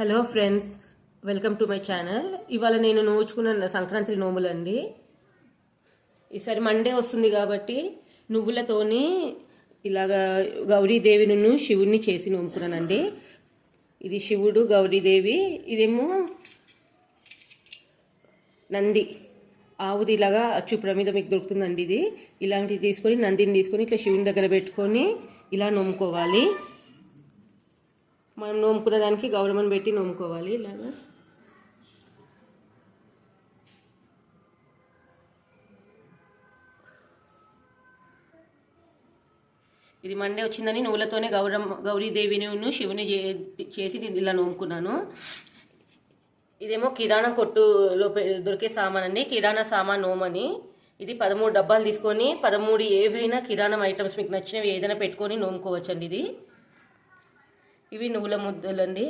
Hello friends welcome to my channel. ఇవాళ నేను నోచుకున్న సంక్రాంతి నోములండి. ఈసారి మండే వస్తుంది కాబట్టి నువ్వులతోని ఇలాగా గౌరీదేవిను శివుణ్ణి చేసి నోముకున్నానండి. ఇది శివుడు గౌరీదేవి ఇదేమో నంది. ఆవుది ఇలాగా అచ్చు మీద మీకు దొరుకుతుందండి ఇది. ఇలాంటివి తీసుకొని నందిని తీసుకొని ఇట్లా శివుని దగ్గర పెట్టుకొని ఇలా నోముకోవాలి. మనం నోముకున్న దానికి గౌరవం పెట్టి నోముకోవాలి ఇలాగా? ఇది మండే వచ్చిందని నువ్వులతోనే గౌరమ్మ గౌరీదేవిని శివుని చే- చేసి నేను ఇలా నోముకున్నాను. ఇదేమో కిరాణా కొట్టులో దొరికే సామాన్ అండి కిరాణా సామాన్ నోమని. ఇది పదమూడు డబ్బాలు తీసుకొని పదమూడు ఏవైనా కిరాణం ఐటమ్స్ మీకు నచ్చినవి ఏదైనా పెట్టుకొని నోముకోవచ్చండి ఇది. ఇవి నువ్వుల ముద్దలండి.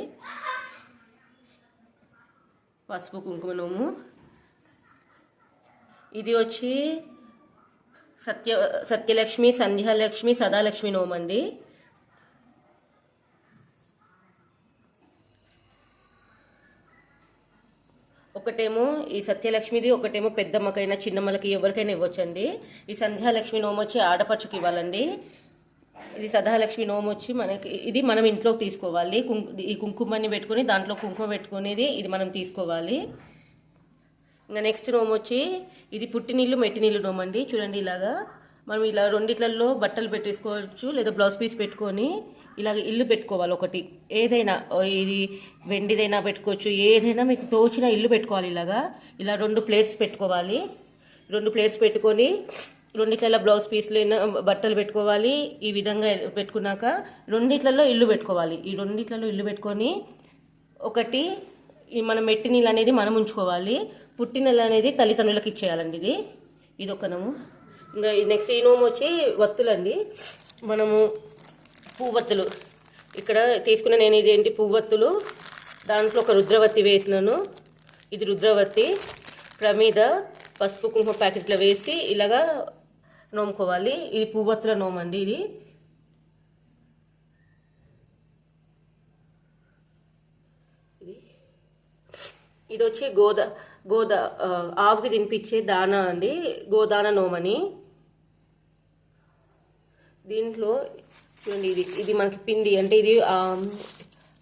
పసుపు కుంకుమ నోము. ఇది వచ్చి సత్య సత్యలక్ష్మి సంధ్యాలక్ష్మి సదాలక్ష్మి నోము అండి ఒకటేమో ఈ సత్యలక్ష్మిది ఒకటేమో పెద్దమ్మకైనా చిన్నమ్మలకి ఎవరికైనా ఇవ్వచ్చండి. ఈ సంధ్యాలక్ష్మి నోము వచ్చి ఆడపడుచుకి ఇవ్వాలండి. ఇది సదాలక్ష్మి నోము వచ్చి మనకి ఇది మనం ఇంట్లోకి తీసుకోవాలి. కుంకు ఈ కుంకుమని పెట్టుకొని దాంట్లో కుంకుమ పెట్టుకునేది ఇది మనం తీసుకోవాలి. ఇంకా నెక్స్ట్ నోము వచ్చి ఇది పుట్టినీళ్ళు మెట్టినీళ్ళు నోము అండి చూడండి ఇలాగా. మనం ఇలా రెండిట్లలో బట్టలు పెట్టేసుకోవచ్చు లేదా బ్లౌజ్ పీస్ పెట్టుకొని ఇలాగ ఇల్లు పెట్టుకోవాలి ఒకటి. ఏదైనా ఇది వెండిదైనా పెట్టుకోవచ్చు ఏదైనా మీకు తోచిన ఇల్లు పెట్టుకోవాలి ఇలాగా. ఇలా రెండు ప్లేట్స్ పెట్టుకోవాలి. రెండు ప్లేట్స్ పెట్టుకొని రెండిట్లలో బ్లౌజ్ పీస్లు బట్టలు పెట్టుకోవాలి ఈ విధంగా పెట్టుకున్నాక రెండిట్లలో ఇల్లు పెట్టుకోవాలి. ఈ రెండిట్లలో ఇల్లు పెట్టుకొని ఒకటి ఈ మన మెట్టి నీళ్ళు అనేది మనం ఉంచుకోవాలి. పుట్టి నెల అనేది తల్లిదండ్రులకు ఇచ్చేయాలండి ఇది. ఇది ఒక నోము. ఇంకా నెక్స్ట్ ఈ నోము వచ్చి వత్తులండి. మనము పువ్వత్తులు. ఇక్కడ తీసుకున్న నేను ఇది ఏంటి పువ్వత్తులు. దాంట్లో ఒక రుద్రవత్తి వేసినాను. ఇది రుద్రవత్తి ప్రమీద పసుపు కుంకుమ ప్యాకెట్లో వేసి ఇలాగా నోముకోవాలి. ఇది పువ్వత్తుల నోము అండి ఇది. ఇది. వచ్చి గోద గోద ఆవుకి తినిపించే దానా అండి. గోదాన నోమని. దీంట్లో చూడండి ఇది ఇది మనకి పిండి. అంటే ఇది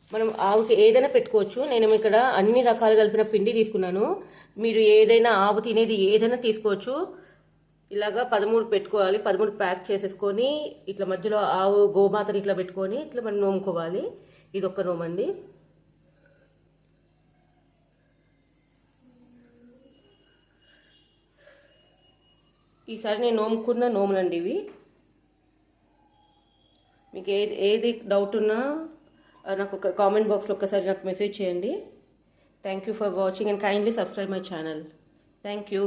మనం ఆవుకి ఏదైనా పెట్టుకోవచ్చు. నేను ఇక్కడ అన్ని రకాలు కలిపిన పిండి తీసుకున్నాను. మీరు ఏదైనా ఆవు తినేది ఏదైనా తీసుకోవచ్చు. ఇలాగా పదమూడు పెట్టుకోవాలి పదమూడు ప్యాక్ చేసేసుకొని ఇట్లా మధ్యలో ఆవు గోమాతని ఇట్లా పెట్టుకొని ఇట్లా మనం నోముకోవాలి. ఇది ఒక్క నోమండి. ఈసారి నేను నోముకున్న నోములండి ఇవి. మీకు ఏది ఏది డౌట్ ఉన్నా నాకు ఒక కామెంట్ బాక్స్లో ఒక్కసారి నాకు మెసేజ్ చేయండి. Thank you for watching and kindly subscribe my channel thank you